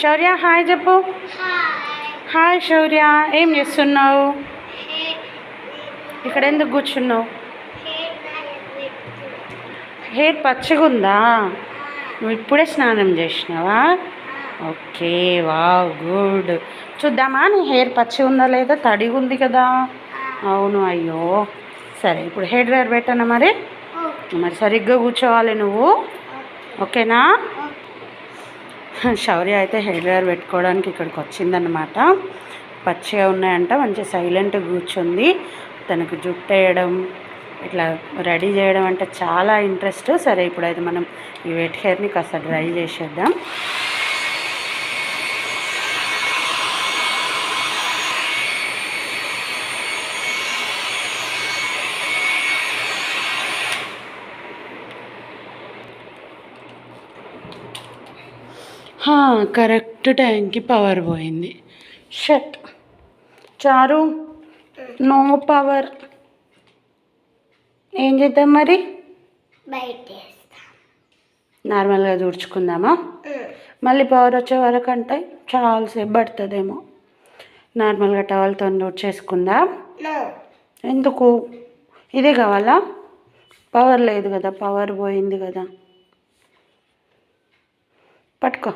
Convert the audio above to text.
శౌర్య hi చెప్పు. Hi Shaurya ఏం చేస్తున్నావు? ఇక్కడ ఎందుకు కూర్చున్నావు? హెయిర్ పచ్చగా ఉందా? నువ్వు ఇప్పుడే స్నానం చేసినావా? Okay wow good. చూద్దామా నీ హెయిర్ పచ్చగా ఉందా లేదా? తడిగా ఉంది కదా. అవును అయ్యో. సరే ఇప్పుడు హెయిర్ డ్రైయర్ పెట్టానా మరి? మరి సరిగ్గా కూర్చోవాలి నువ్వు. ఓకేనా? శౌర్య అయితే హెయిర్ డ్రైయర్ పెట్టుకోవడానికి ఇక్కడికి వచ్చిందనమాట పచ్చిగా ఉన్నాయంట మంచి సైలెంట్గా కూర్చుంది. తనకు జుట్టు వేయడం ఇట్లా రెడీ చేయడం అంటే చాలా ఇంట్రెస్ట్. సరే ఇప్పుడైతే మనం ఈ వెట్ హెయిర్ని కాస్త డ్రై చేసేద్దాం. కరెక్ట్ టైంకి పవర్ పోయింది. షట్ చారు నో పవర్ ఏం చేద్దాం మరి? బయట నార్మల్గా తుడుచుకుందామా మళ్ళీ పవర్ వచ్చే వరకు అంటే చాలాసేపు పడుతుందేమో. నార్మల్గా టవల్తో తుడిచేసుకుందాం నో ఎందుకు? ఇదే కావాలా? పవర్ లేదు కదా పవర్ పోయింది కదా. పట్టుకో.